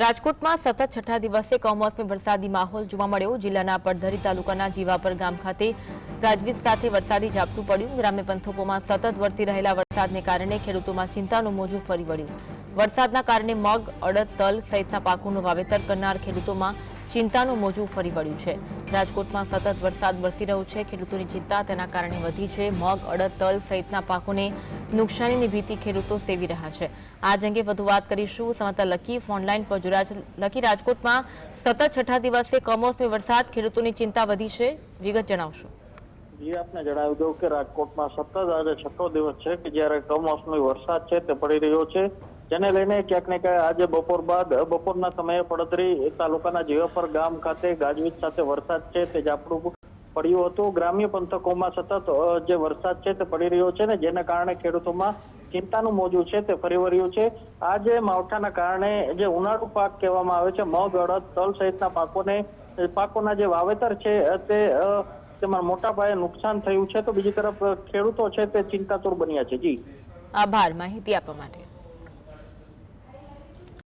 રાજકોટમાં સતત છઠ્ઠા દિવસે કમોસમી વરસાદી માહોલ જોવા મળ્યો. જિલ્લાના પડધરી તાલુકાના જીવાપર ગામ ખાતે ગાજવીજ સાથે વરસાદી ઝાપટું પડ્યું. ગ્રામ્ય પંથકોમાં સતત વરસી રહેલા વરસાદને કારણે ખેડૂતોમાં ચિંતાનું મોજું ફરી વળ્યું. વરસાદના કારણે મગ, અડદ, તલ સહિતના પાકોનું વાવેતર કરનાર ખેડૂતોમાં ચિંતાનું મોજું ફરી વળ્યું છે. રાજકોટમાં સતત વરસાદ વરસી રહ્યો છે. ખેડૂતોની ચિંતા તેના કારણે વધી છે. મગ, અડદ, તલ સહિતના પાકોને નુકસાનીની ભીતિ ખેડૂતો સેવી રહ્યા છે. આજ અંગે વધુ વાત કરીશું. સમાતા લકી ફોનલાઈન પર જોડાયા લકી રાજકોટમાં સતત છઠ્ઠા દિવસે કમોસમી વરસાદ. ખેડૂતોની ચિંતા વધી છે. વિગત જણાવશો. જી આપને જણાવી દઉં કે રાજકોટમાં સતત આજે છઠ્ઠો દિવસ છે કે જ્યારે કમોસમી વરસાદ છે તે પડી રહ્યો છે. જેને લઈને ક્યાંક ને ક્યાંક આજે બપોર બાદ, બપોરના સમયે પડદરી તાલુકાના જીવાપર ગામ ખાતે ગાજવીજ સાથે વરસાદ છે તે ઝાપડું પડ્યું હતું. ગ્રામ્ય પંથકોમાં સતત જે વરસાદ છે તે પડી રહ્યો છે ને જેના કારણે ખેડૂતોમાં ચિંતાનું મોજું છે તે ફરી વળ્યું છે. આ જે માવઠાના કારણે જે ઉનાળુ પાક કહેવામાં આવે છે, મગ, અડદ, તલ સહિતના પાકોને પાકોના જે વાવેતર છે તે તેમાં મોટા પાયે નુકસાન થયું છે. તો બીજી તરફ ખેડૂતો છે તે ચિંતાતુર બન્યા છે. જી. આભાર. માહિતી આપવા માટે.